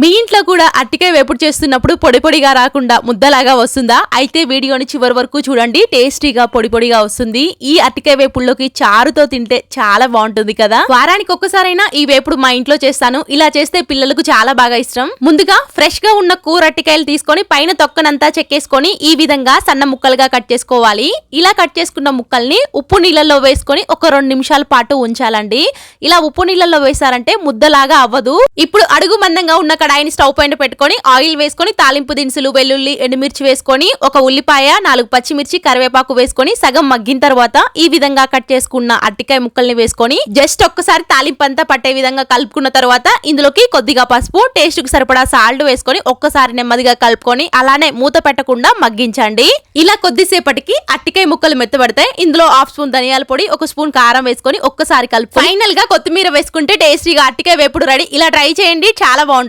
మీ ఇంట్లో కూడా అట్టికాయ వేపుడు చేస్తున్నప్పుడు పొడి పొడిగా రాకుండా ముద్దలాగా వస్తుందా? అయితే వీడియోని చివరి వరకు చూడండి. టేస్టీగా పొడి పొడిగా వస్తుంది. ఈ అట్టికాయ వేపుడులోకి చారుతో తింటే చాలా బాగుంటుంది కదా? వారానికి ఒక్కసారైనా ఈ వేపుడు మా ఇంట్లో చేస్తాను. ఇలా చేస్తే పిల్లలకు చాలా బాగా ఇష్టం. ముందుగా ఫ్రెష్గా ఉన్న కూర అట్టికాయలు తీసుకొని పైన తొక్కనంతా చెక్కేసుకొని ఈ విధంగా సన్న ముక్కలుగా కట్ చేసుకోవాలి. ఇలా కట్ చేసుకున్న ముక్కల్ని ఉప్పు నీళ్ళల్లో వేసుకొని ఒక రెండు నిమిషాల పాటు ఉంచాలండి. ఇలా ఉప్పు నీళ్ళల్లో వేసారంటే ముద్దలాగా అవ్వదు. ఇప్పుడు అడుగు మందంగా ఉన్న కడాయిని స్టవ్ పైన పెట్టుకొని ఆయిల్ వేసుకొని తాలింపు దినుసులు వెల్లుల్లి ఎండుమిర్చి వేసుకొని ఒక ఉల్లిపాయ నాలుగు పచ్చిమిర్చి కరివేపాకు వేసుకొని సగం మగ్గిన తర్వాత ఈ విధంగా కట్ చేసుకున్న అట్టికాయ ముక్కల్ని వేసుకొని జస్ట్ ఒక్కసారి తాలింపు అంతా పట్టే విధంగా కలుపుకున్న తర్వాత ఇందులోకి కొద్దిగా పసుపు టేస్ట్కు సరిపడా సాల్ట్ వేసుకొని ఒక్కసారి నెమ్మదిగా కలుపుకొని అలానే మూత పెట్టకుండా మగ్గించండి. ఇలా కొద్దిసేపటికి అట్టికాయ ముక్కలు మెత్తబడతాయి. ఇందులో హాఫ్ స్పూన్ ధనియాల పొడి ఒక స్పూన్ కారం వేసుకొని ఒక్కసారి కలుపు ఫైనల్గా కొత్తిమీర వేసుకుంటే టేస్టీగా అట్టికాయ వేపుడు రెడీ. ఇలా ట్రై చేయండి చాలా బాగుంటుంది.